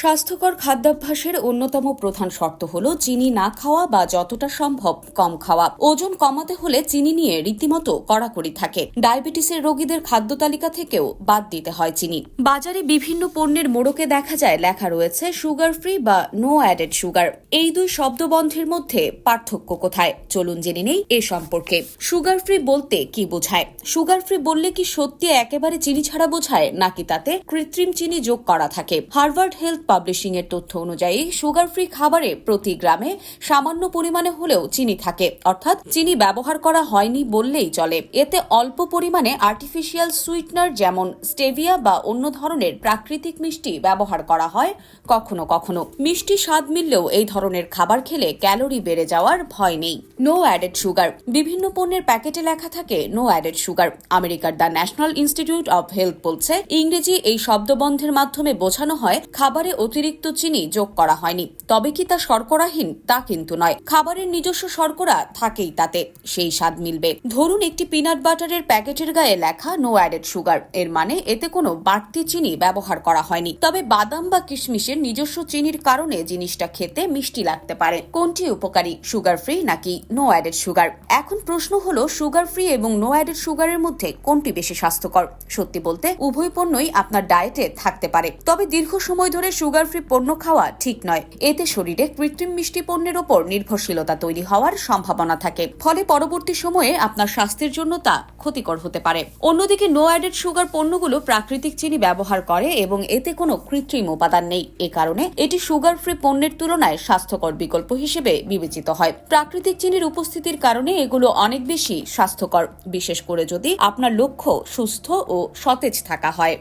স্বাস্থ্যকর খাদ্যাভ্যাসের অন্যতম প্রধান শর্ত হল চিনি না খাওয়া বা যতটা সম্ভব কম খাওয়া। ওজন কমাতে হলে চিনি নিয়ে রীতিমতো কড়াকড়ি থাকে। ডায়াবেটিসের রোগীদের খাদ্য তালিকা থেকেও বাদ দিতে হয় চিনি। বাজারে বিভিন্ন পণ্যের মোড়কে দেখা যায় লেখা রয়েছে, সুগার ফ্রি বা নো অ্যাডেড সুগার এই দুই শব্দবন্ধের মধ্যে পার্থক্য কোথায়? চলুন জেনে নেই এ সম্পর্কে। সুগার ফ্রি বলতে কি বোঝায়? সুগার ফ্রি বললে কি সত্যি একেবারে চিনি ছাড়া বোঝায়, নাকি তাতে কৃত্রিম চিনি যোগ করা থাকে? হার্ভার্ড হেলথ পাবলিশিং এর তথ্য অনুযায়ী সুগার ফ্রি খাবারে প্রতি গ্রামে সামান্য পরিমাণে হলেও চিনি থাকে। অর্থাৎ চিনি ব্যবহার করা হয়নি বললেই চলে। এতে অল্প পরিমাণে আর্টিফিশিয়াল সুইটনার যেমন স্টেভিয়া বা অন্য ধরনের প্রাকৃতিক মিষ্টি ব্যবহার করা হয়, কখনো কখনো। মিষ্টি স্বাদ মিললেও এই ধরনের খাবার খেলে ক্যালোরি বেড়ে যাওয়ার ভয় নেই। নো অ্যাডেড সুগার বিভিন্ন পণ্যের প্যাকেটে লেখা থাকে নো অ্যাডেড সুগার আমেরিকার the national institute of health বলছে, ইংরেজি এই শব্দবন্ধের মাধ্যমে বোঝানো হয়, খাবারে অতিরিক্ত চিনি যোগ করা হয়নি। তবে কি তা শর্করাহীন? তা কিন্তু নয়। খাবারের নিজস্ব শর্করা থাকেই তাতে। সেই স্বাদ মিলবে। ধরুন একটি পিনাট বাটারের প্যাকেটের গায়ে লেখা নো অ্যাডেড সুগার এর মানে এতে কোনো বাড়তি চিনি ব্যবহার করা হয়নি। তবে বাদাম বা কিশমিশের নিজস্ব চিনির কারণে জিনিসটা খেতে মিষ্টি লাগতে পারে। কোনটি উপকারী? সুগার ফ্রি নাকি নো অ্যাডেড সুগার এখন প্রশ্ন হলো, সুগার ফ্রি এবং নো অ্যাডেড সুগারের মধ্যে কোনটি বেশি স্বাস্থ্যকর? সত্যি বলতে, উভয় পণ্যই আপনার ডায়েটে থাকতে পারে। তবে দীর্ঘ সময় ধরে সুগার ফ্রি পণ্য খাওয়া ঠিক নয়। এতে শরীরে কৃত্রিম মিষ্টি পণ্যের ওপর নির্ভরশীলতা তৈরি হওয়ার সম্ভাবনা থাকে। ফলে পরবর্তী সময়ে আপনার স্বাস্থ্যের জন্য তা ক্ষতিকর হতে পারে। অন্যদিকে নো অ্যাডেড সুগার পণ্যগুলো প্রাকৃতিক চিনি ব্যবহার করে এবং এতে কোনো কৃত্রিম উপাদান নেই। এ কারণে এটি সুগার ফ্রি পণ্যের তুলনায় স্বাস্থ্যকর বিকল্প হিসেবে বিবেচিত হয়। প্রাকৃতিক চিনির উপস্থিতির কারণে এগুলো অনেক বেশি স্বাস্থ্যকর, বিশেষ করে যদি আপনার লক্ষ্য সুস্থ ও সতেজ থাকা হয়।